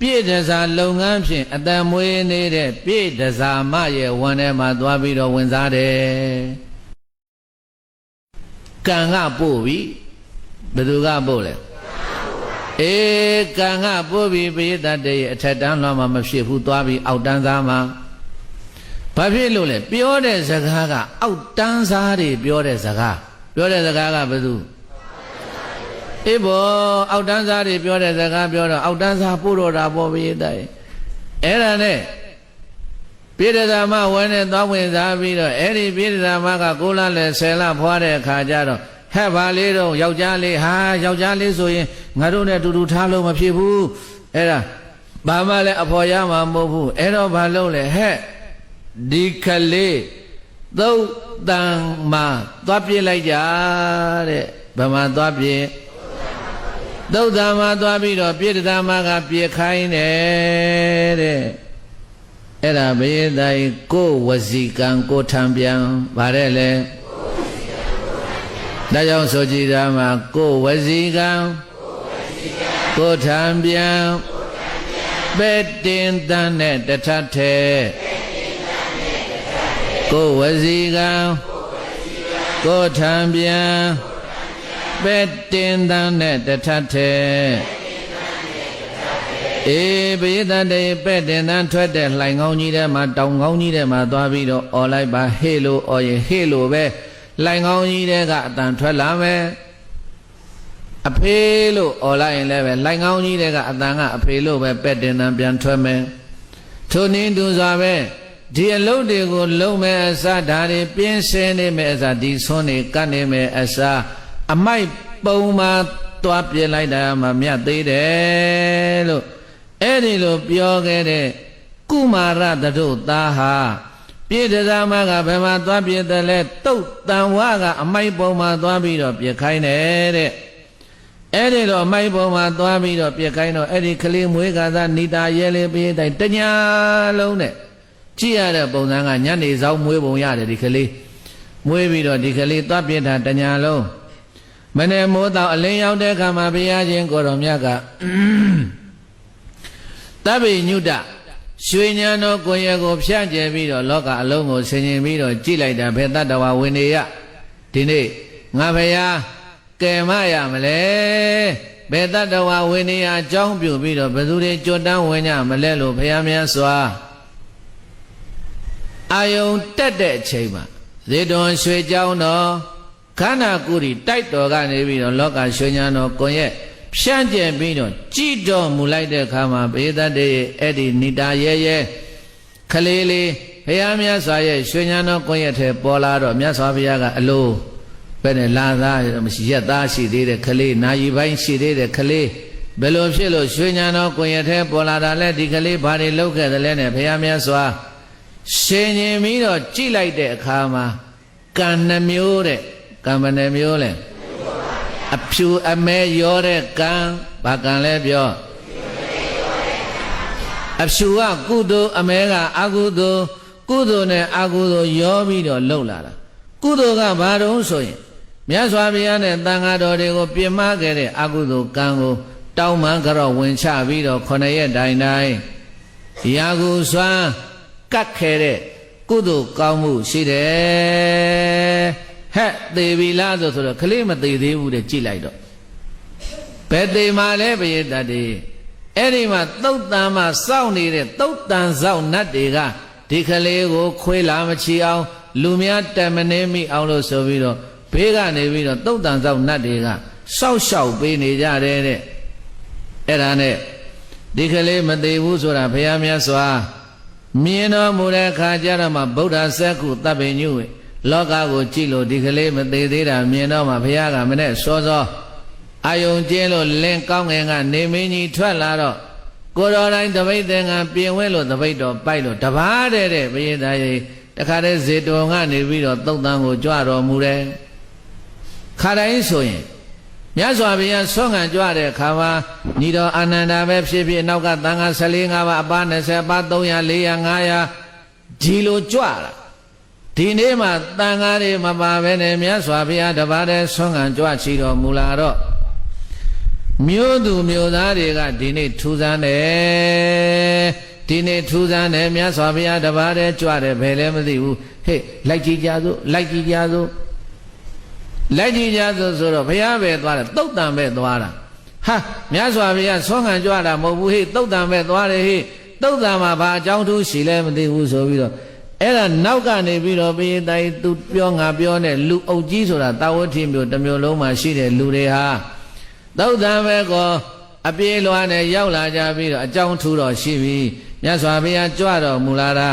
ပြည့်တစားလုပ်ငန်းဖြင့်အတန်မွေးနေတဲ့ပြည့်တစားမရဲ့ဝန်ထဲမှာသွားပြီးတော့ဝင်စားတယ်ကံကပို့ပြီဘယ်သူကပို့လဲအေးကံကပို့ပြီပရိသတ်တရဲ့အထက်တန်းလွှမ်းမှာမဖြစ်ဘူးသွားပြီးအောက်တန်းစားမှာဘာဖြစ်လို့လဲပြောတဲ့စကားကအောက်တန်းစားတွေပြောတဲ့စကားပြောတဲ့စကားကဘယ်သူ အေးဘောအောက်တန်းစားတွေပြောတဲ့စကားပြောတော့အောက်တန်းစားပို့တော့တာပေါ့ပရိသတ်ရဲ့အဲ့ဒါနဲ့ပြည်တသာမဝဲနဲ့သွားဝင်စားပြီးတော့အဲ့ဒီပြည်တသာမကကိုလလည်းဆယ်လဖွားတဲ့အခါကျတော့ဟဲ့ပါလေးတော့ယောက်ျားလေးဟာယောက်ျားလေးဆိုရင်ငါတို့နဲ့တူတူထားလို့မဖြစ်ဘူးအဲ့ဒါဘာမှလည်းအဖော်ရမှာမဟုတ်ဘူးအဲ့တော့ဘာလုပ်လဲဟဲ့ဒီခလေးသုတ်တန်မှာသွားပြစ်လိုက်ကြတဲ့ဗမာသွားပြစ် သုတ်တန်မှာသွားပြီးတော့ပြည်တသာမကပြစ်ခိုင်းတယ်တဲ့အဲ့ဒါဘေးတိုင်းကိုဝစီကံကိုထံပြန်ဗါတဲ့လေဒါကြောင့်ဆိုကြည်တာမှာကိုဝစီကံကိုထံပြန်ပဲ့တင်တန်းနဲ့တထထဲကိုဝစီကံကိုထံပြန် ပဲ့တင်တန်းနဲ့တထထဲအေးပိသတေပဲ့တင်တန်းထွက်တဲ့လှိုင်ကောင်းကြီးထဲမှာတောင်ကောင်းကြီးထဲမှာသွားပြီးတော့អော်လိုက်ပါဟေ့လို့អော်ရင်ဟေ့လို့ပဲလှိုင်ကောင်းကြီးထဲကအတန်ထွက်လာမယ်အဖေလို့អော်လိုက်ရင်လည်းပဲလှိုင်ကောင်းကြီးထဲကအတန်ကအဖေလို့ပဲပဲ့တင်တန်းပြန်ထွက်မယ်ထိုနည်းတူစွာပဲဒီအလုပ်တွေကိုလုံးမဲ့အစားဓာတ်တွေပြင်းစင်းနေမဲ့အစားဒီဆွန်းတွေကတ်နေမဲ့အစား အမိုက်ပုံမှာတွားပြလိုက်တာမှမြတ်သေးတယ်လို့အဲ့ဒီလိုပြောခဲ့တဲ့ကုမာရတတို့သားဟာပြေတဇာမကဘယ်မှာသွားပြတယ်လဲတုတ်တန်ဝါကအမိုက်ပုံမှာသွားပြီးတော့ပြခိုင်းတယ်တဲ့အဲ့ဒီတော့အမိုက်ပုံမှာသွားပြီးတော့ပြခိုင်းတော့အဲ့ဒီကလေးမွေးကသာနေတာရဲလေးပြေးတိုင်းတညာလုံးနဲ့ကြည့်ရတဲ့ပုံစံကညနေဆောင်မွေးပုံရတယ်ဒီကလေးမွေးပြီးတော့ဒီကလေးသွားပြတာတညာလုံး မနေ့မိုးတော့အလင်းရောက်တဲ့အခါမှာဘုရားရှင်ကိုတော်မြတ်ကတပ္ပိညုတရွှေညာတော်ကိုရကိုဖြန့်ကျက်ပြီးတော့လောကအလုံးကိုဆင်ញင်ပြီးတော့ကြည်လိုက်တာဘယ်တတ္တဝဝိနေယဒီနေ့ငါဘုရားကယ်မရမလဲဘယ်တတ္တဝဝိနေယအကြောင်းပြုပြီးတော့ဘယ်သူတွေကြွတန်းဝင်ကြမလဲလို့ဘုရားမြတ်စွာအာယုံတက်တဲ့အချိန်မှာဇေတွန်ရွှေကြောင်းတော် ခန္ဓာကိုယ်ဒီတိုက်တော်ကနေပြီးတော့လောကရွှေညာတော်ကိုရဲ့ဖြန့်ကျက်ပြီးတော့ကြည်တော်မူလိုက်တဲ့အခါမှာဘေသတ္တေအဲ့ဒီနိတာရဲရဲခလေးလေးဘုရားမြတ်စွာရဲ့ရွှေညာတော်ကိုရဲ့ထဲပေါ်လာတော့မြတ်စွာဘုရားကအလိုပဲနဲ့လာသားမရှိရက်သားရှိသေးတဲ့ခလေးနာယီပိုင်းရှိသေးတဲ့ခလေးဘယ်လိုဖြစ်လို့ရွှေညာတော်ကိုရဲ့ထဲပေါ်လာတာလဲဒီကလေးဘာတွေလုပ်ခဲ့တယ်လဲနဲ့ဘုရားမြတ်စွာရှင်ရင်ပြီးတော့ကြည်လိုက်တဲ့အခါမှာကံနှမျိုးတဲ့ ကံဘယ်နှမျိုးလဲအဖြူအမဲရောတဲ့ကံဘာကံလဲပြောအဖြူကကုသိုလ်အမဲကအကုသိုလ်ကုသိုလ်နဲ့အကုသိုလ်ရောပြီးတော့လှုပ်လာတာကုသိုလ်ကဘာတုံးဆိုရင်မြတ်စွာဘုရားနဲ့တန်ဃာတော်တွေကိုပြင်မခဲ့တဲ့အကုသိုလ်ကံကိုတောင်းမှန်ကြတော့ဝင်ချပြီးတော့ခொနရက်တိုင်တိုင်ရာဟုစွမ်းကတ်ခဲ့တဲ့ကုသိုလ်ကောင်းမှုရှိတယ် ဟဲ့သေပြီလားဆိုဆိုတော့ကလေးမသေးသေးဘူးတဲ့ကြည့်လိုက်တော့ဘယ်သေးမှလဲပရိသတ်တွေအဲ့ဒီမှာသုတ်တန်မှာစောင့်နေတဲ့သုတ်တန်စောင့်နတ်တွေကဒီကလေးကိုခွေးလာမချီအောင် လူများတမနေမိအောင်လို့ဆိုပြီးတော့ဘေးကနေပြီးတော့သုတ်တန်စောင့်နတ်တွေကစောက်ရှောက်ပေးနေကြတယ်တဲ့အဲ့ဒါနဲ့ဒီကလေးမသေးဘူးဆိုတာဘုရားမြတ်စွာမြင်တော်မူတဲ့အခါကျတော့မှဗုဒ္ဓဆက်ခုတပ်ပင်ညုဝေ လောကကိုကြည့်လို့ဒီကလေးမသေးသေးတာမြင်တော့မှဘုရားကမနဲ့စောစောအာယုံကျင်းလို့လင်းကောင်းငယ်ကနေမင်းကြီးထွက်လာတော့ကိုတော်တိုင်းတပိတ်သင်္ကပြင်ဝဲလို့တပိတ်တော်ပိုက်လို့တပားတဲ့တဲ့ဘုရားသားကြီးတခါတည်းဇေတုံကနေပြီးတော့သုတ်တန်ကိုကြွတော်မူတယ်ခါတိုင်းဆိုရင်မြတ်စွာဘုရားဆွမ်းခံကြွတဲ့အခါမှာညီတော်အာနန္ဒာပဲဖြစ်ဖြစ်နောက်ကတန်ခါ14 5ပါးအပါ20အပါ300 400 500ဒီလိုကြွလာ ဒီနေ့မှတန်ကားတွေမပါဘဲနဲ့မြတ်စွာဘုရားတပါးတည်းဆွမ်းခံကြွချီတော်မူလာတော့မြို့သူမြို့သားတွေကဒီနေ့ထူးဆန်းတယ်ဒီနေ့ထူးဆန်းတယ်မြတ်စွာဘုရားတပါးတည်းကြွတယ်ဘယ်လဲမသိဘူးဟေ့လိုက်ကြည့်ကြစို့လိုက်ကြည့်ကြစို့လိုက်ကြည့်ကြစို့ဆိုတော့ဘုရားပဲသွားတယ်တုတ်တန်ပဲသွားတာဟာမြတ်စွာဘုရားဆွမ်းခံကြွတာမဟုတ်ဘူးဟေ့တုတ်တန်ပဲသွားတယ်ဟေ့တုတ်တန်မှာဘာအကြောင်းထူးရှိလဲမသိဘူးဆိုပြီးတော့ အဲ့ဒါနောက်ကနေပြီးတော့ဘေးတိုင်သူပြောငါပြောနဲ့လူအုပ်ကြီးဆိုတာတာဝတိမျိုးတစ်မျိုးလုံးမှာရှိတဲ့လူတွေဟာသုတ်တံပဲကောအပြေးလွှားနဲ့ရောက်လာကြပြီးတော့အကြောင်းထူးတော့ရှိပြီမြတ်စွာဘုရားကြွတော်မူလာတာ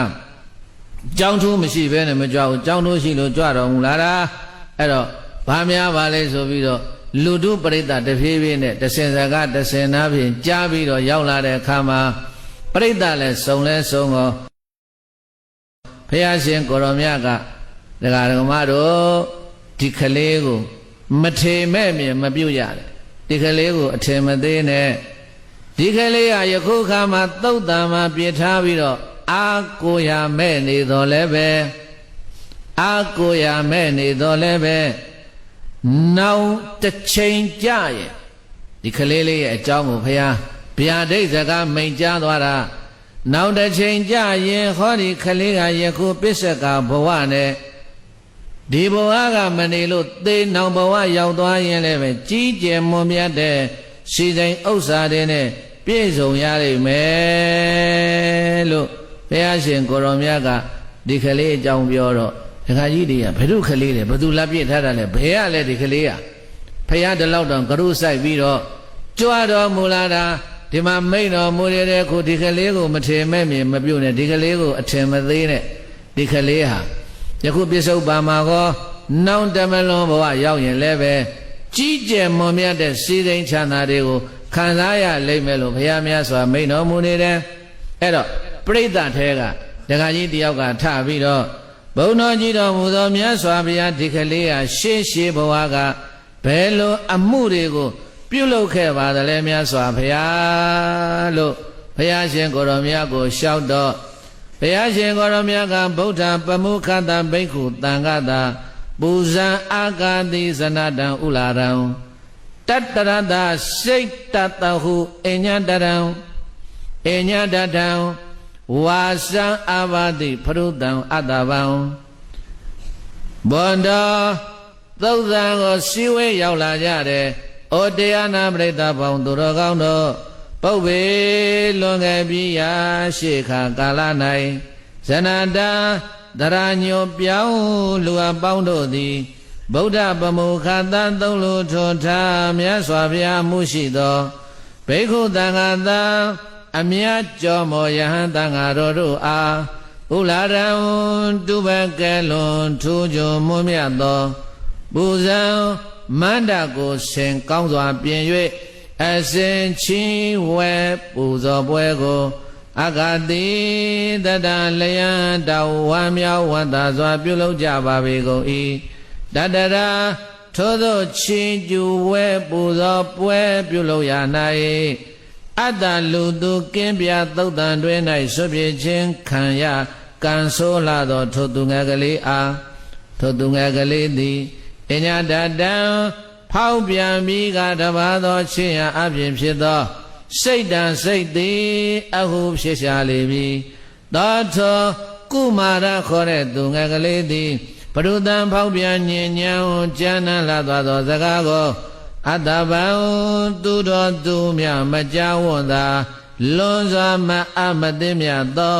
ကြောင်းထူးမရှိဘဲနဲ့မကြွဘူးကြောင်းထူးရှိလို့ကြွတော်မူလာတာအဲ့တော့ဘာများပါလဲဆိုပြီးတော့လူတုပရိသတ်တဖြည်းဖြည်းနဲ့တဆင်စကားတဆင်နာဖြင့်ကြားပြီးတော့ရောက်လာတဲ့အခါမှာပရိသတ်လည်းစုံလဲစုံရော ဘုရားရှင်ကိုရောမြတ်ကဒကာဒကမတို့ဒီကလေးကိုမထေမဲ့မြင်မပြုတ်ရတယ်ဒီကလေးကိုအထင်မသေးနဲ့ဒီကလေးကယခုခါမှာသုတ်တံမှာပြစ်ထားပြီးတော့အာကိုရမဲ့နေတော်လဲပဲအာကိုရမဲ့နေတော်လဲပဲနောင်တစ်ချိန်ကြရဲ့ဒီကလေးလေးရဲ့အကြောင်းကိုဖះဗျာဒိတ်စကားမိန်ကြားသွားတာ နောက်တစ်ချိန်ကြရင်ဟောဒီကလေးကယခုပစ္စကဘဝနဲ့ဒီဘဝကမနေလို့သေနောင်ဘဝရောက်သွားရင်လည်းပဲကြီးကျယ်မွန်မြတ်တဲ့စီစိန်ဥစ္စာတွေနဲ့ပြည့်စုံရလိမ့်မယ်လို့ဘုရားရှင်ကိုရောမြတ်ကဒီကလေးအကြောင်းပြောတော့ဒကာကြီးတွေကဘယ်သူကလေးလဲဘသူလက်ပြစ်ထားတာလဲဘယ်ကလဲဒီကလေးကဖះတလောက်တောင်ကရုစိုက်ပြီးတော့ကြွတော်မူလာတာ ဒီမှာမိတ်တော်မူရတဲ့ခုဒီကလေးကိုမထေမဲ့မြင်မပြုတ်နဲ့ဒီကလေးကိုအထင်မသေးနဲ့ဒီကလေးဟာယခုပြစ္ဆုတ်ပါမှာကောနောင်တမလွန်ဘဝရောက်ရင်လည်းပဲကြီးကျယ်မွန်မြတ်တဲ့စီစိန်ချမ်းသာတွေကိုခံစားရလိမ့်မယ်လို့ဘုရားများစွာမိန်တော်မူနေတယ်အဲ့တော့ပြိဿထဲကဒကာကြီးတယောက်ကထပြီးတော့ဘုံတော်ကြီးတော်မူသောမြတ်စွာဘုရားဒီကလေးဟာရှေးရှေးဘဝကဘယ်လိုအမှုတွေကို ပြုလုပ်ခဲ့ပါသလဲမြတ်စွာဘုရားလို့ဘုရားရှင်ကိုရောမြတ်ကိုလျှောက်တော့ဘုရားရှင်ကိုရောမြတ်ကဗုဒ္ဓပမုခတဘိက္ခုတန်ခတာပူဇံအာကာတိဇနတံဥလာရံတတ္တရတစိတ်တတဟုအညတရံအညတတံဝါစံအာဘာတိဖရုတံအတ္တဗံဘောန္တသုတ်သံကိုစီဝဲရောက်လာကြတယ် ဩတရားနာပရိသတ်ပေါင်းသူတော်ကောင်းတို့ပုပ်ပေလွန်ခဲ့ပြီးရာရှေခါကာလ၌ဇနတာတရာညိုပြောင်းလူအပေါင်းတို့သည်ဗုဒ္ဓပမုခသံသုံးလူထွန်ထားမြတ်စွာဘုရားမှုရှိသောဘိက္ခုတန်ခါသံအမြတ်ကျော်မောယဟန်တန်ဃာတော်တို့အားဥလာရံတုဘကဲလွန်ထူးကြုံမွမြတ်သောပူဇံ မန္တကိုဆင်ကောင်းစွာပြင်၍အစဉ်ချင်းဝဲပူဇော်ပွဲကိုအဂတိတတလယံတော်ဝမ်းမြောက်ဝန္တာစွာပြုလုပ်ကြပါပေကုန်၏တတရာထိုသောချင်းကျူဝဲပူဇော်ပွဲပြုလုပ်ရ၌အတ္တလူသူကင်းပြသုတ်တန်တွင်၌ဆွပြေခြင်းခံရကံဆိုးလာသောထိုသူငယ်ကလေးအားထိုသူငယ်ကလေးသည် အညာတတံဖောက်ပြန်ပြီးကတပါသောချင်းရအပြင်ဖြစ်သောစိတ်တံစိတ်သည်အဟုဖြစ်ရှာလေပြီသောထောကုမာရခေါ်တဲ့သူငယ်ကလေးသည်ပရုသံဖောက်ပြန်ညင်ညံကျမ်းနာလာသွားသောစကားကိုအတ္တဗံသူတော်သူမြမကြောက်ဝွန်သာလွန်စွာမအမသိမြတ်သော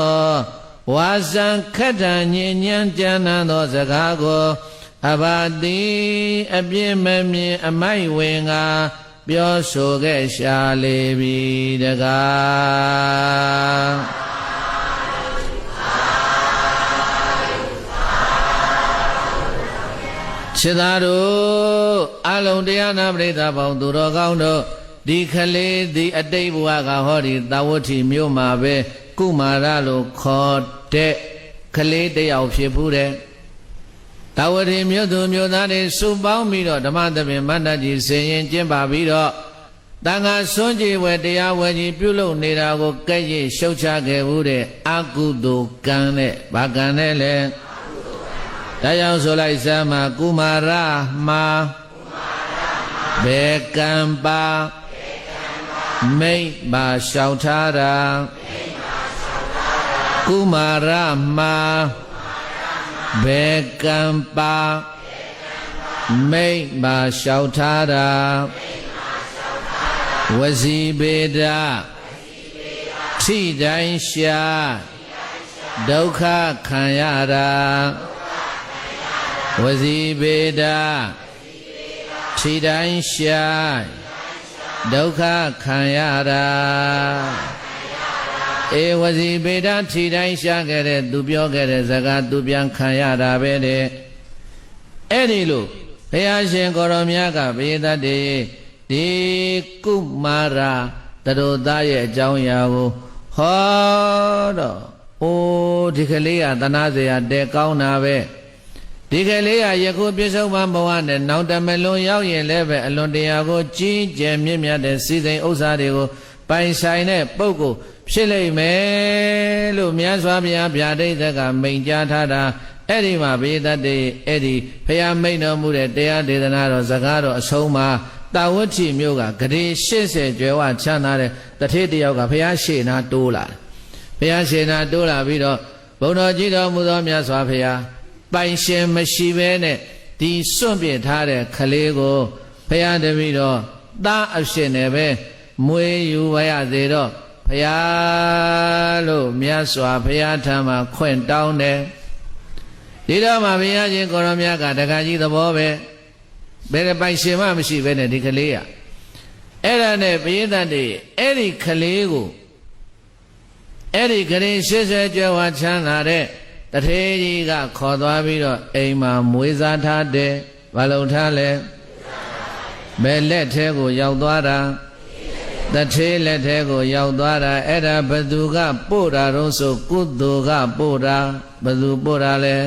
ဝါစံခက်တံညင်ညံကျမ်းနာသောစကားကို အဘာတိအပြည့်မမြင်အမိုက်ဝင်ကပြောဆိုခဲ့ရှာလေပြီတကားခြေသားတို့အလုံးတရားနာပရိသတ်ပေါင်းသူတော်ကောင်းတို့ဒီခလေးဒီအတိတ်ဘဝကဟောဒီသာဝတိမြို့မှာပဲကုမာရလို့ခေါ်တဲ့ခလေးတယောက်ဖြစ်ဘူးတဲ့ တာဝတိမြို့သူမြို့သားတွေစုပေါင်းပြီးတော့ဓမ္မသဘင်မန္တကြီးဆင်ရင်ကျင့်ပါပြီးတော့တန်ခါစွန့်ကြည်ဝယ်တရားဝယ်ကြီးပြုလုပ်နေတာကိုကဲ့ရဲ့ရှုတ်ချခဲ့ဘူးတဲ့အကုသိုလ်ကံနဲ့ဘာကံနဲ့လဲဒါကြောင့်ဆိုလိုက်စမ်းမှာကုမာရမှာဘယ်ကံပါမိတ်ပါလျှောက်ထားတာကုမာရမှာ ဘေကံပါမိတ်ပါလျှောက်ထားတာဝစီပေဒထိတိုင်းရှာဒုက္ခခံရတာဝစီပေဒထိတိုင်းရှာဒုက္ခခံရတာ ဧဝစီပေဒဖြီတိုင်းရှာခဲ့တဲ့သူပြောခဲ့တဲ့ဇကာသူပြန်ခံရတာပဲတဲ့အဲ့ဒီလိုဘုရားရှင်ကိုရောမြတ်ကဘေဒတ်တေဒီကုမာရာတရုသားရဲ့အကြောင်းအရာကိုဟောတော့အိုးဒီကလေးကတနာစရာတဲကောင်းတာပဲဒီကလေးကယခုပြစ္ဆုတ်မဘဝနဲ့နောက်တမလွန်ရောက်ရင်လည်းပဲအလွန်တရာကိုကြီးကျယ်မြင့်မြတ်တဲ့စီစဉ်ဥစ္စာတွေကို ပိုင်ဆိုင်တဲ့ပုဂ္ဂိုလ်ဖြစ်လိမ့်မယ်လို့မြတ်စွာဘုရားဗျာဒိတ်သက်ကမိန်ကြားထားတာအဲ့ဒီမှာဘေးသတ္တေအဲ့ဒီဘုရားမိန်တော်မူတဲ့တရားဒေသနာတော်စကားတော်အဆုံးမှာတာဝတိမျိုးကဂရေ80ကျွယ်ဝချမ်းသာတဲ့တထေးတယောက်ကဘုရားရှေ့နာတိုးလာတယ်ဘုရားရှေ့နာတိုးလာပြီးတော့ဘုံတော်ကြီးတော်မူသောမြတ်စွာဘုရားပိုင်ရှင်မရှိဘဲနဲ့ဒီစွန့်ပစ်ထားတဲ့ခလေးကိုဘုရားတပည့်တော်သားအဖြစ်နဲ့ပဲ မွေးယူဝရသေးတော့ဘုရားလို့မြတ်စွာဘုရားထံမှာခွင့်တောင်းတယ်ဒီတော့မှဘုရားရှင်ကိုရောမြတ်ကတခါကြီးသဘောပဲဘယ်ပိုင်ရှင်မှမရှိဘဲနဲ့ဒီကလေးอ่ะအဲ့ဒါနဲ့ဘိသတ်တွေအဲ့ဒီကလေးကိုအဲ့ဒီဂရင်80ကျော်ဝချမ်းသာတဲ့တထေးကြီးကခေါ်သွားပြီးတော့အိမ်မှာမွေးစားထားတယ်ဘာလို့ထားလဲဘယ်လက်ထဲကိုရောက်သွားတာ တထေးလက်ထဲကိုရောက်သွားတာအဲ့ဒါဘသူကပို့တာတော့ဆိုကုသိုလ်ကပို့တာဘသူပို့တာလဲ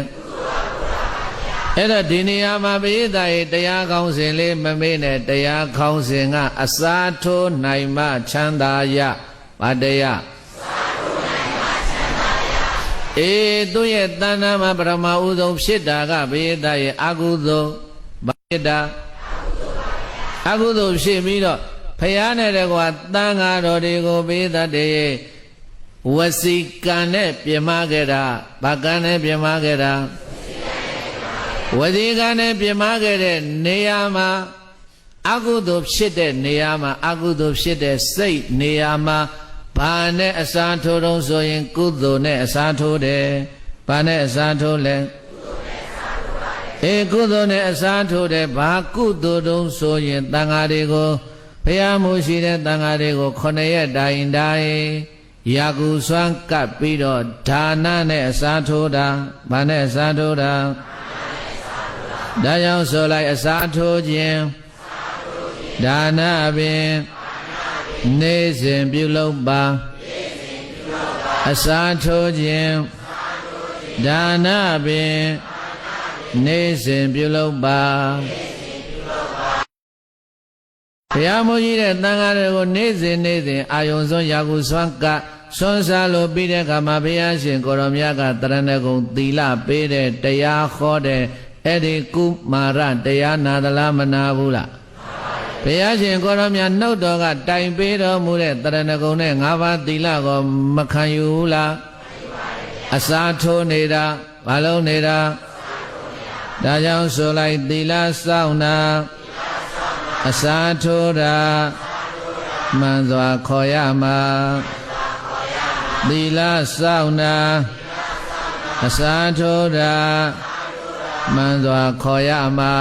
အဲ့တော့ဒီနေရာမှာပိဋကရေတရားကောင်းစဉ်လေးမမေ့နဲ့တရားကောင်းစဉ်ကအစားထိုးနိုင်မှချမ်းသာရဗတရားအေးသူ့ရဲ့တဏ္ဍာမှာပရမဥဆုံးဖြစ်တာကဘေးသားရဲ့အကုသိုလ်ဘာဖြစ်တာအကုသိုလ်ဖြစ်ပြီးတော့ ဖယားနဲ့တကွာတန်ဃာတော်တွေကိုဘေးသားတဲ့ရဲ့ဝစီကံနဲ့ပြမခဲ့တာဘာကံနဲ့ပြမခဲ့တာဝစီကံနဲ့ပြမခဲ့တဲ့နေရာမှာအကုသိုလ်ဖြစ်တဲ့နေရာမှာအကုသိုလ်ဖြစ်တဲ့စိတ်နေရာမှာဘာနဲ့အစားထိုးတော့ဆိုရင် ကုသိုလ်နဲ့အစားထိုးတယ်ဘာနဲ့အစားထိုးလဲအေးကုသိုလ်နဲ့အစားထိုးတယ်ဘာကုသိုလ်တုံးဆိုရင်တန်ဃာတွေကို ဘုရားမိုးရှိတဲ့တန်ဃာတွေကိုခொနရက်တိုင်တိုင်ရာကူစွမ်းကပ်ပြီးတော့ဒါနနဲ့အစားထိုးတာဘာနဲ့အစားထိုးတာဒါကြောင့်ဆိုလိုက်အစားထိုးခြင်းဒါနပင်နေစဉ်ပြုလုပ်ပါအစာထိုးခြင်းဒါနပင်နေစဉ်ပြုလုပ်ပါ ဘုရားမကြီးတဲ့တန်ဃာတွေကိုနေ့စဉ်နေ့စဉ်အာယုံစွန်းရာဟုစွမ်းကစွန်းစားလို့ပြီးတဲ့အခါမှာဘုရားရှင်ကိုရောမြတ်ကတရဏဂုံသီလပေးတဲ့တရားဟောတဲ့အဲ့ဒီကုမာရတရားနာသလားမနာဘူးလားဘုရားရှင်ကိုရောမြတ်နှုတ်တော်ကတိုင်ပေးတော်မူတဲ့တရဏဂုံနဲ့၅ပါးသီလကိုမခံယူဘူးလားအစာထိုးနေတာဘာလို့နေတာဒါကြောင့်ဆိုလိုက်သီလစောင့်တာ အစာထိုးတာမှန်စွာခေါ်ရမှာသီလစောင့်တာအစာထိုးတာမှန်စွာခေါ်ရမှာ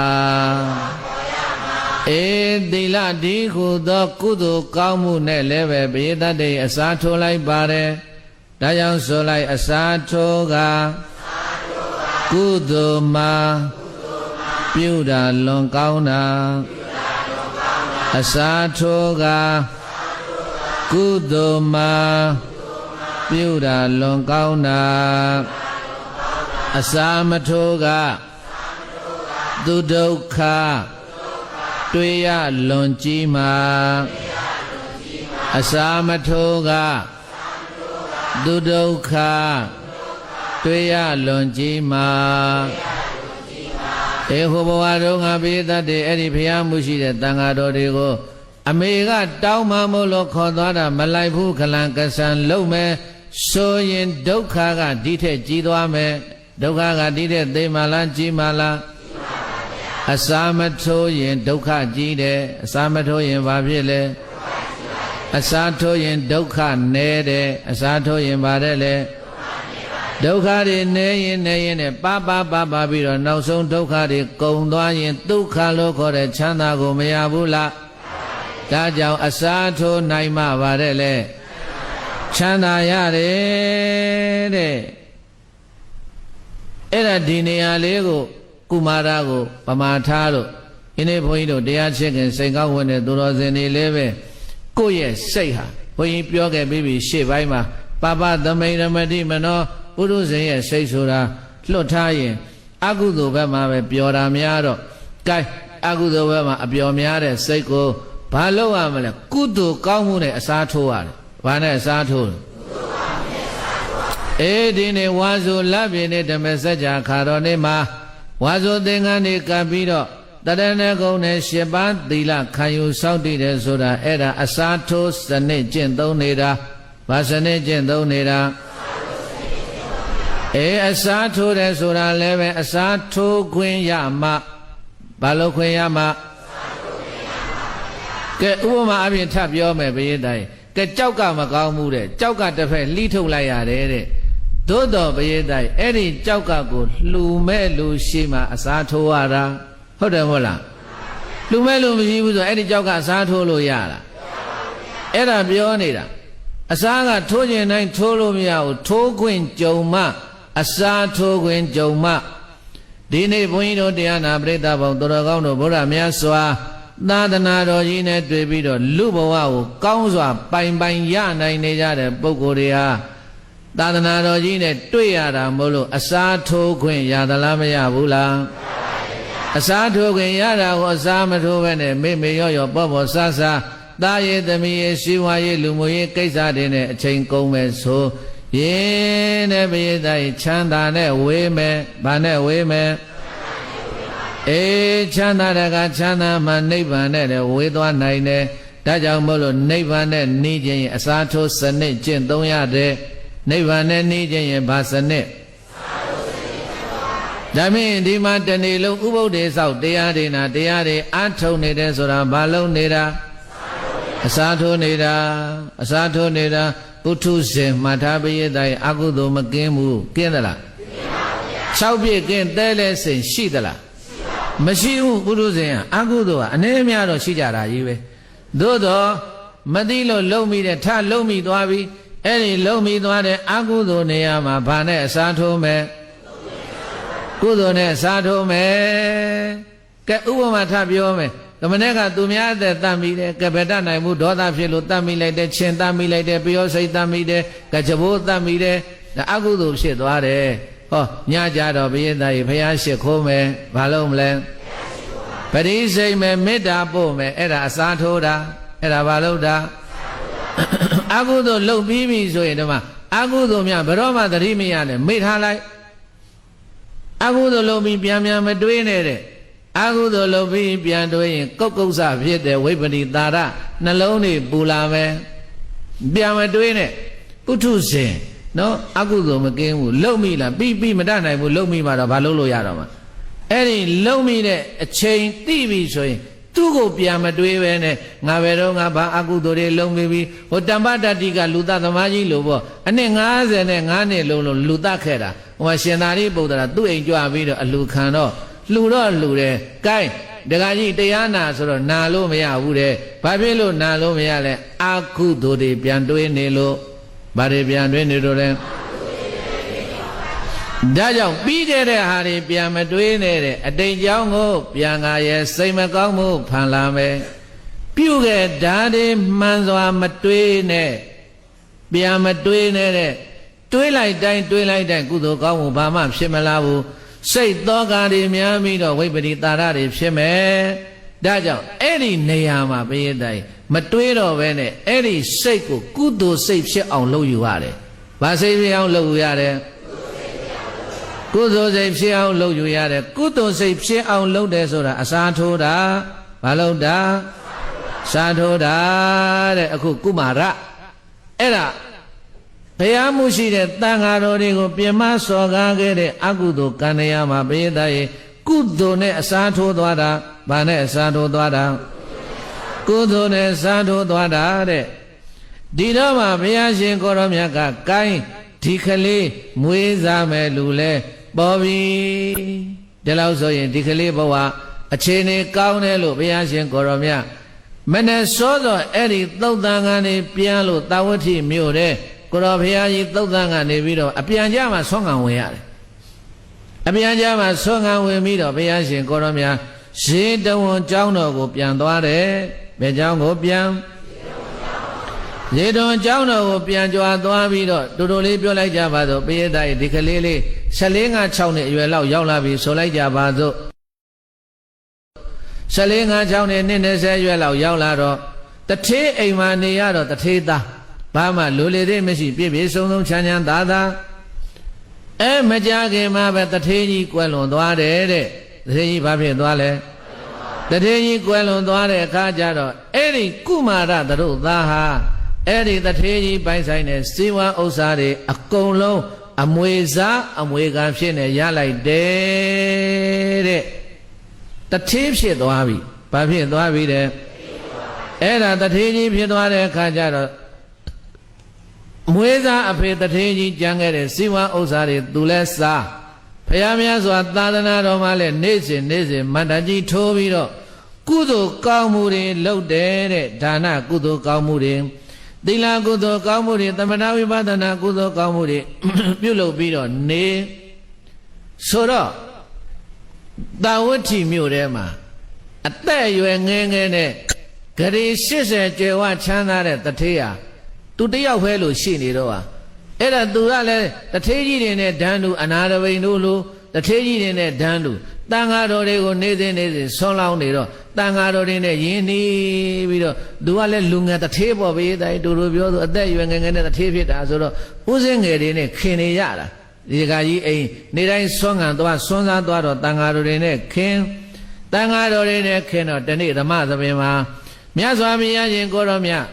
အေသီလဒီဟုသောကုသိုလ်ကောင်းမှုနဲ့လည်းပဲဘေးတတ်တဲ့အစာထိုးလိုက်ပါတယ်ဒါကြောင့်ဆိုလိုက်အစာထိုးကကုသိုလ်မှာပြုတာလွန်ကောင်းတာ အစာထိုးကကုသိုလ်မှာပြုတာလွန်ကောင်းတာအစာမထိုးကသူဒုက္ခတွေ့ရလွန်ကြီးမှာအစာမထိုးကသူဒုက္ခတွေ့ရလွန်ကြီးမှာ အေဟိုဘဝတုန်းကပိသတ်တွေအဲ့ဒီဘုရားမှုရှိတဲ့တန်ဃာတော်တွေကိုအမေကတောင်းမှမို့လို့ခေါ်သွားတာမလိုက်ဘူးခလန်ကဆန်လုံးမယ်ဆိုရင်ဒုက္ခကဒီထက်ကြီးသွားမယ်ဒုက္ခကဒီထက်သိမလားကြီးမလားအစာမထိုးရင်ဒုက္ခကြီးတယ်အစာမထိုးရင်ဘာဖြစ်လဲအစာထိုးရင်ဒုက္ခနည်းတယ်အစာထိုးရင်ဘာတဲ့လဲ ဒုက္ခတွေနေရင်နေရင်နဲ့ပပပပပြီးတော့နောက်ဆုံးဒုက္ခတွေကုန်သွားရင်ဒုက္ခလို့ခေါ်တဲ့ချမ်းသာကိုမရဘူးလားဒါကြောင့်အစာထိုးနိုင်မှပါတဲ့လေချမ်းသာရတယ်တဲ့အဲ့ဒါဒီနေရာလေးကိုကုမာရကိုပမာထားလို့ဒီနေ့ဘုန်းကြီးတို့တရားချစ်ခင်စိတ်ကောင်းဝင်တဲ့သူတော်စင်တွေလည်းပဲကိုယ့်ရဲ့စိတ်ဟာဘုန်းကြီးပြောခဲ့ပြီးပြီရှေ့ပိုင်းမှာပပသမိန်ရမတိမနော ပုရုဇဉ်ရဲ့စိတ်ဆိုတာလွတ်ထားရင်အကုသိုလ်ဘက်မှာပဲပျော်တာများတော့ကဲအကုသိုလ်ဘက်မှာအပျော်များတဲ့စိတ်ကိုဘာလုပ်ရမလဲကုသိုလ်ကောင်းမှုနဲ့အစားထိုးရတယ်ဘာနဲ့အစားထိုးလဲအေးဒီနေ့ဝါဆိုလပ်ပြင်းတဲ့ဓမ္မစကြာခါတော်နေ့မှာဝါဆိုသင်္ကန်းတွေကပ်ပြီးတော့တရဏဂုံနဲ့ရှစ်ပါးသီလခံယူစောင့်တည်တယ်ဆိုတာအဲ့ဒါအစားထိုးစနစ်ကျင့်သုံးနေတာဘာစနစ်ကျင့်သုံးနေတာ အေးအစားထိုးတယ်ဆိုတာလည်းပဲအစားထိုးခွင့်ရမှဘာလို့ခွင့်ရမှကဲဥပမာအပြင်ထပ်ပြောမယ်ဘယင်းတိုင်းကဲကြောက်ကမကောင်းဘူးတဲ့ကြောက်ကတစ်ဖက်လှီးထုတ်လိုက်ရတယ်တဲ့သို့တော်ဘယင်းတိုင်းအဲ့ဒီကြောက်ကကိုလှူမဲ့လူရှိမှအစားထိုးရတာဟုတ်တယ်မဟုတ်လားလှူမဲ့လူမရှိဘူးဆိုအဲ့ဒီကြောက်ကအစားထိုးလို့ရလားအဲ့ဒါပြောနေတာအစားကထိုးခြင်းတိုင်းထိုးလို့မရဘူးထိုးခွင့်ကြုံမှ အစားထိုးခွင့်ကြုံမှဒီနေ့ဘုန်းကြီးတို့တရားနာပရိသတ်ပေါင်းတော်တော်ကောင်းတို့ဗုဒ္ဓမြတ်စွာသာသနာတော်ကြီးနဲ့တွေ့ပြီးတော့လူဘဝကိုကောင်းစွာ ပိုင်ပိုင်ရနိုင်နေကြတဲ့ပုဂ္ဂိုလ်တွေဟာသာသနာတော်ကြီးနဲ့တွေ့ရတာမို့လို့အစားထိုးခွင့်ရသလားမရဘူးလားအစားထိုးခွင့်ရတာကိုအစားမထိုးဘဲနဲ့မေမေရော့ရော့ပေါ့ပေါ့ဆာဆာသားရည်သမီးရည်ရှိဝါရေးလူမှုရေးကိစ္စတွေနဲ့အချိန်ကုန်မယ်ဆို ရင်းနဲ့ပိယတိုင်းချမ်းသာနဲ့ဝေးမယ်ဗာနဲ့ဝေးမယ်အေးချမ်းသာတကချမ်းသာမှနိဗ္ဗာန်နဲ့လည်းဝေးသွားနိုင်တယ်ဒါကြောင့်မို့လို့နိဗ္ဗာန်နဲ့နှီးခြင်းရင်အစားထိုးစနစ်ကျင့်သုံးရတဲ့နိဗ္ဗာန်နဲ့နှီးခြင်းရင်ဘာစနစ်ဒါမင်းဒီမှာတနေ့လုံးဥပုဒ္ဒေဆောက်တရားတွေနာတရားတွေအထုံနေတယ်ဆိုတာဘာလုံးနေတာအစားထိုးနေတာအစားထိုးနေတာ ပုထုဇဉ်မှတ်ထားပရိသတ်ရဲ့အကုသိုလ်မကင်းဘူးကင်းသလား၆ပြည့်ကင်းတဲလဲစင်ရှိသလားမရှိဘူးပုထုဇဉ်ကအကုသိုလ်ကအနည်းအများတော့ရှိကြတာကြီးပဲသို့တော့မသိလို့လုံမိတဲ့ထလုံမိသွားပြီအဲ့ဒီလုံမိသွားတဲ့အကုသိုလ်နေရာမှာဘာနဲ့အစားထိုးမယ်ကုသိုလ်နဲ့အစားထိုးမယ်ကဲဥပမာထပြောမယ်က မနဲ့ကသူများအသက်တတ်မိတယ်ကပတနိုင်မှုဒေါသဖြစ်လို့တတ်မိလိုက်တယ်ချင်းတတ်မိလိုက်တယ်ပျောစိတ်တတ်မိတယ်ကကြဘိုးတတ်မိတယ်ဒါအကုသိုလ်ဖြစ်သွားတယ်ဟောညကြတော့ဘုရင်သားကြီးဖះရှိခိုးမယ်ဘာလို့မလဲပရိစိတ်မယ်မေတ္တာပို့မယ်အဲ့ဒါအစားထိုးတာအဲ့ဒါဘာလို့တာအကုသိုလ်လုပ်ပြီးပြီဆိုရင်ဒီမှာအကုသိုလ်များဘယ်တော့မှသတိမရနဲ့မေ့ထားလိုက်အကုသိုလ်လုပ်ပြီးပြန်ပြန်မတွေးနဲ့တဲ့ အကုသိုလ်လုပ်ပြီးပြန်တွေးရင်ကုတ်ကုတ်ဆဖြစ်တဲ့ဝိပရိတာရနှလုံးတွေပူလာမယ်ပြန်မတွေးနဲ့ပုထုဇဉ်နော်အကုသိုလ်မကင်းဘူးလုံမိလားပြီးပြီးမတတ်နိုင်ဘူးလုံမိမှတော့ဘာလုပ်လို့ရတော့မှာအဲ့ဒီလုံမိတဲ့အချိန်သိပြီဆိုရင်သူ့ကိုပြန်မတွေးပဲနဲ့ငါဘယ်တော့ငါဘာအကုသိုလ်တွေလုံပြီးပြီဟိုတမ္ပတ္တိကလူသားသမားကြီးလို့ပေါ့အနှစ်90နဲ့9နှစ်လုံးလုံးလူသားခဲ့တာဟိုမှာရှင်သာရိပုတ္တရာသူ့အိမ်ကြွပြီးတော့အလူခံတော့ လှူတော့လှူတယ်။ကဲဒကာကြီးတရားနာဆိုတော့နာလို့မရဘူးတဲ့။ဘာဖြစ်လို့နာလို့မရလဲ။အာကုသိုလ်တွေပြန်တွေးနေလို့ဘာတွေပြန်တွေးနေတော့လဲ။ဒါကြောင့်ပြီးခဲ့တဲ့ဟာတွေပြန်မတွေးနဲ့တဲ့အတိတ်ကြောင့်ကိုပြန်ငါရဲ့စိတ်မကောင်းမှုဖန်လာမယ်။ပြုခဲ့ဓာတ်တွေမှန်စွာမတွေးနဲ့ပြန်မတွေးနဲ့တဲ့တွေးလိုက်တိုင်းတွေးလိုက်တိုင်းကုသိုလ်ကောင်းမှုဘာမှဖြစ်မလာဘူး။ စိတ်သောကတွေများပြီးတော့ဝိပရိတာရတွေဖြစ်မယ်ဒါကြောင့်အဲ့ဒီနေရာမှာဘုရားတိုင်မတွေးတော့ဘဲနဲ့အဲ့ဒီစိတ်ကိုကုသိုလ်စိတ်ဖြစ်အောင်လုပ်ယူရတယ်။ဘာစိတ်ဖြစ်အောင်လုပ်ယူရလဲ။ကုသိုလ်စိတ်ဖြစ်အောင်လုပ်ယူရတယ်။ကုသိုလ်စိတ်ဖြစ်အောင်လုပ်တယ်ဆိုတာအစားထိုးတာဘာလို့တာစာထိုးတာတဲ့အခုကုမာရအဲ့ဒါ ဘုရားမှုရှိတဲ့တန်ဃာတော်တွေကိုပြင်မစော်ကားခဲ့တဲ့အကုသိုလ်ကံတရားမှာပိယတရေကုသိုလ်နဲ့အစားထိုးသွားတာဗာနဲ့အစားထိုးသွားတာကုသိုလ်နဲ့စားထိုးသွားတာတဲ့ဒီတော့မှဘုရားရှင်ကိုရောမြတ်ကကိုင်းဒီကလေးမွေးစားမယ်လူလဲပေါ်ပြီဒီလောက်ဆိုရင်ဒီကလေးဘဝအခြေအနေကောင်းတယ်လို့ဘုရားရှင်ကိုရောမြတ်မနဲ့စောစောအဲ့ဒီသုတ်တန်ကနေပြန်လို့တာဝတိမြို့တဲ့ ကိုရောဘုရားကြီးသုတ်တန်ကနေပြီးတော့အပြန်ကြမှာဆွမ်းခံဝင်ရတယ်အပြန်ကြမှာဆွမ်းခံဝင်ပြီးတော့ဘုရားရှင်ကိုရောမြတ်ရှေးတဝန်ကျောင်းတော်ကိုပြန်သွားတယ်ဘယ်ကျောင်းကိုပြန်ရေတော်အကြောင်းတော်ကိုပြန်ကြွားသွားပြီးတော့တူတူလေးပြောလိုက်ကြပါစို့ပိယတရဲ့ဒီကလေးလေး14ငါ6နှစ်အရွယ်လောက်ရောက်လာပြီဆိုလိုက်ကြပါစို့14ငါ6နှစ်နှစ်20ရွယ်လောက်ရောက်လာတော့တထေးအိမ်မှာနေရတော့တထေးသား ဘာမှလိုလေသေးမရှိပြည့်ပြည့်စုံစုံချမ်းချမ်းသာသာအဲမကြခင်မှာပဲတထေးကြီးကွယ်လွန်သွားတယ်တဲ့တထေးကြီးဘာဖြစ်သွားလဲတထေးကြီးကွယ်လွန်သွားတဲ့အခါကျတော့အဲ့ဒီကုမာရသတို့သားဟာအဲ့ဒီတထေးကြီးပိုင်ဆိုင်တဲ့စီဝါဥစ္စာတွေအကုန်လုံးအမွေစားအမွေခံဖြစ်နေရလိုက်တယ်တဲ့တထေးဖြစ်သွားပြီဘာဖြစ်သွားပြီတဲ့အဲ့ဒါတထေးကြီးဖြစ်သွားတဲ့အခါကျတော့ မွေးစားအဖေတထေးကြီးကြံခဲ့တဲ့စီဝါဥစ္စာတွေသူလဲစားဖယားများစွာသာသနာတော်မှာလဲနေ့စဉ်နေ့စဉ်မန္တကြီးထိုးပြီးတော့ကုသိုလ်ကောင်းမှုတွေလုပ်တယ်တဲ့ဒါနကုသိုလ်ကောင်းမှုတွေသီလကုသိုလ်ကောင်းမှုတွေသမထဝိပဿနာကုသိုလ်ကောင်းမှုတွေပြုလုပ်ပြီးတော့နေဆိုတော့တာဝတ္ထိမြို့ထဲမှာအသက်အရွယ်ငယ်ငယ်နဲ့ဂရီ80ကျွယ်ဝချမ်းသာတဲ့တထေးဟာ သူတယောက်ပဲလို့ရှိနေတော့ဟာအဲ့ဒါသူကလည်းတထေးကြီးတွေနဲ့ဒန်းတူအနာရဝိန်တို့လိုတထေးကြီးတွေနဲ့ဒန်းတူတန်ဃာတော်တွေကိုနေစဉ်နေစဉ်ဆွန်းလောင်းနေတော့တန်ဃာတော်တွေနဲ့ယဉ်နေပြီးတော့သူကလည်းလူငယ်တထေးပေါ်ပဲတိုင်းတူတူပြောသူအသက်အရွယ်ငယ်ငယ်နဲ့တထေးဖြစ်တာဆိုတော့ဦးစင်းငယ်တွေနဲ့ခင်နေရတာဒီကကြီးအိမ်နေတိုင်းဆွမ်းခံသွားဆွမ်းစားသွားတော့တန်ဃာတော်တွေနဲ့ခင်တန်ဃာတော်တွေနဲ့ခင်တော့တနေ့ဓမ္မသဘင်မှာမြတ်စွာဘုရားရှင်ကိုရောမြတ်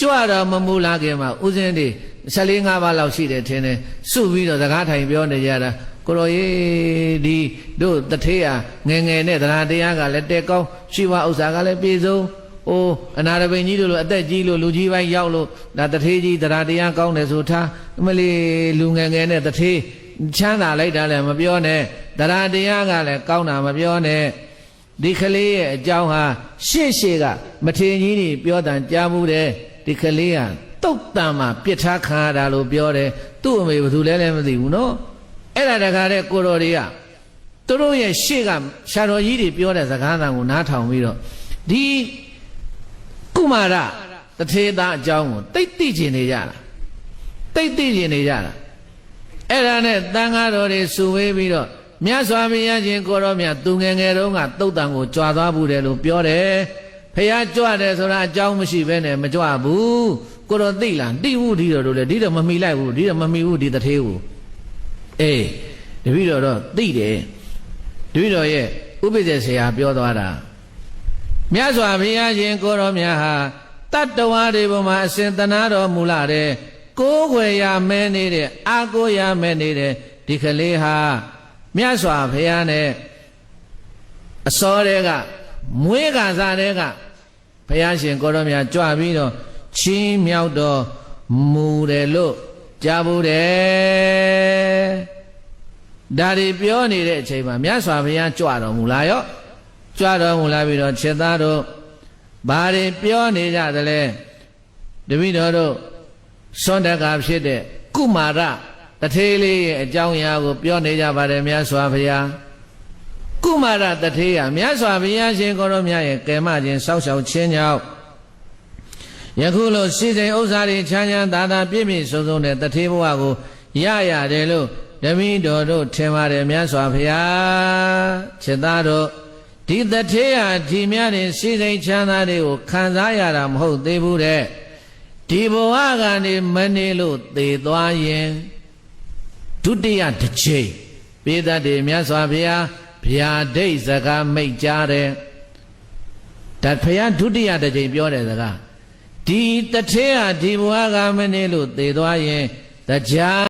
ကြွတော်မမူလာခင်မှာဥစဉ်တွေ14 5ပါးလောက်ရှိတယ်ထင်တယ်စုပြီးတော့စကားထိုင်ပြောနေကြတာကိုရောရေးဒီတို့တထေးဟာငယ်ငယ်နဲ့သရတရားကလည်းတက်ကောင်းရှိဝဥစ္စာကလည်းပြေဆုံးအိုးအနာရပိန်ကြီးတို့လိုအသက်ကြီးလို့လူကြီးပိုင်းရောက်လို့ဒါတထေးကြီးသရတရားကောင်းတယ်ဆိုထားအမလီလူငယ်ငယ်နဲ့တထေးချမ်းသာလိုက်တာလည်းမပြောနဲ့သရတရားကလည်းကောင်းတာမပြောနဲ့ဒီကလေးရဲ့အကြောင်းဟာရှေ့ရှေ့ကမထေရကြီးတွေပြောတန်ကြားမှုတယ် ဒီကလေးဟာတုတ်တံမှာပြစ်ထားခံရတာလို့ပြောတယ်သူ့အမေဘယ်သူလဲလဲမသိဘူးနော်အဲ့ဒါတခါတဲ့ကိုတော်တွေကသူတို့ရဲ့ရှေ့ကရှာတော်ကြီးတွေပြောတဲ့စကားသံကိုနားထောင်ပြီးတော့ဒီကုမာရတထေသားအကြောင်းကိုတိတ်သိကျင်နေကြတာတိတ်သိကျင်နေကြတာအဲ့ဒါနဲ့တန်ဃာတော်တွေစုဝေးပြီးတော့မြတ်စွာဘုရားရှင်ကိုရောမြတ်သူငယ်ငယ်တုန်းကတုတ်တံကိုကြွာသွားဘူးတယ်လို့ပြောတယ် ဖះကြွတယ်ဆိုတာအကြောင်းမရှိဘဲနဲ့မကြွဘူးကိုတော့သိလားသိဘူးဒီတော့တို့လေဒီတော့မမီလိုက်ဘူးဒီတော့မမီဘူးဒီတထေးကိုအေးတပည့်တော်တော့သိတယ်တပည့်တော်ရဲ့ဥပိ္ပဇေဆရာပြောသွားတာမြတ်စွာဘုရားရှင်ကိုရောမြတ်ဟာတတ္တဝါတွေပေါ်မှာအစဉ်တနာတော်မူလာတဲ့ကိုးွယ်ရမဲနေတဲ့အာကိုရမဲနေတဲ့ဒီကလေးဟာမြတ်စွာဘုရားနဲ့အစောတဲ့က မွေးကစားတဲ့ကဘုရားရှင်ကိုရောမြတ်ကြွပြီးတော့ချင်းမြောက်တော့မူတယ်လို့ကြားဘူးတယ်ဒါတွေပြောနေတဲ့အချိန်မှာမြတ်စွာဘုရားကြွတော်မူလာရောကြွတော်မူလာပြီးတော့ခြေသားတို့ဘာတွေပြောနေကြသလဲတပည့်တော်တို့စွန့်တကဖြစ်တဲ့ကုမာရတထေးလေးရဲ့အကြောင်းအရာကိုပြောနေကြပါတယ်မြတ်စွာဘုရား ကုမာရတထေးဟာမြတ်စွာဘုရားရှင်ကိုရောမြတ်ရဲ့ကဲမခြင်းစောက်ရှောက်ခြင်းကြောင့်ယခုလိုစီစဉ်ဥစ္စာတွေချမ်းချမ်းသာသာပြည့်ပြည့်စုံစုံတဲ့တထေးဘဝကိုရရတယ်လို့ဓမိတော်တို့ထင်ပါတယ်မြတ်စွာဘုရားချက်သားတို့ဒီတထေးဟာဒီမြတ်တဲ့စီစဉ်ချမ်းသာတွေကိုခံစားရတာမဟုတ်သေးဘူးတဲ့ဒီဘဝကနေမနေလို့သေသွားရင်ဒုတိယတစ်ချိန်ပိသတ်တွေမြတ်စွာဘုရား ဗျာဒိတ်စကားမိတ်ကြားတယ်ဒါဖယားဒုတိယတစ်ချိန်ပြောတဲ့စကားဒီတထဲဟာဒီဘဝကမနေလို့သေသွားရင်တရား